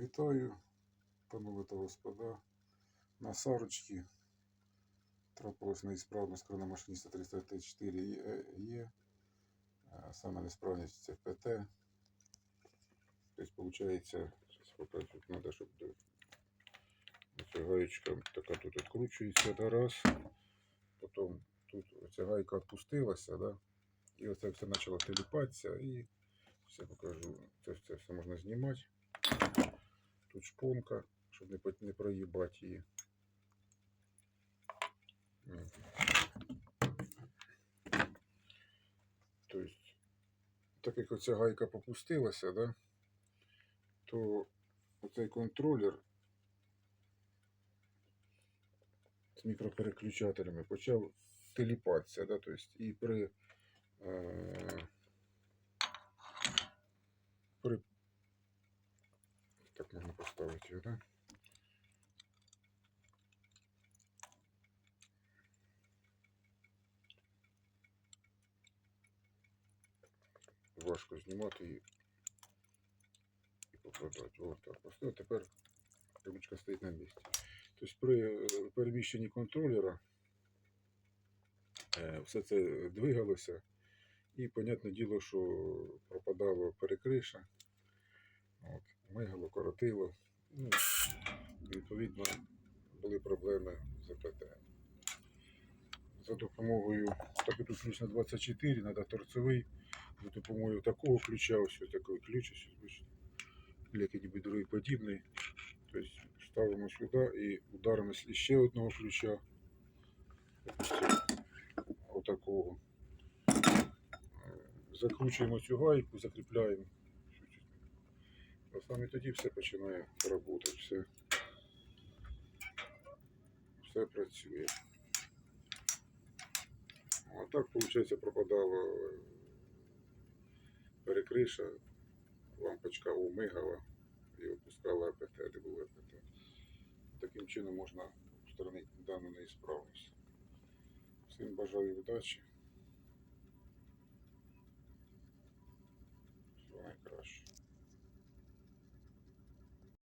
Вітаю, панове та господа. На сарочці трапилась неісправність крономашиніста 334 є. Е, Саме несправність це ПТ. Тобто, виходить, зараз покажу, треба, щоб ця гаєчка така тут відкручується да, раз. Потім тут ця гайка відпустилася, да? і оце все почало теліпатися і все покажу. Це все можна знімати. Тут шпонка, щоб не, не проїбати її. Тобто, так як оця гайка попустилася, да, то оцей контролер з мікропереключателями почав теліпатися, да, тобто, і при, е, при так можна поставити його, да? Важко знімати і, і покладати. Ось так. Поставив. Тепер ручка стоїть на місці. Тобто при е, переміщенні контролера е, все це двигалося. І, понятне діло, що пропадало перекриша. От, мигало, коротило. Ну, відповідно, були проблеми з АПТ. За допомогою, так як тут ключ на 24, треба торцевий. За допомогою такого ключа, ось такий ключ, ось бачите, другий подібний. Тобто ставимо сюди і ударимо ще одного ключа. Отакого. Е, Закручуємо цю гайку, закріпляємо. А саме тоді все починає працювати, все, все працює. А так, виходить, пропадала перекриша, лампочка умигала і опускала АПТ, де було АПТ. Таким чином можна устранити дану неісправність. Всім бажаю удачі. Всього найкраще.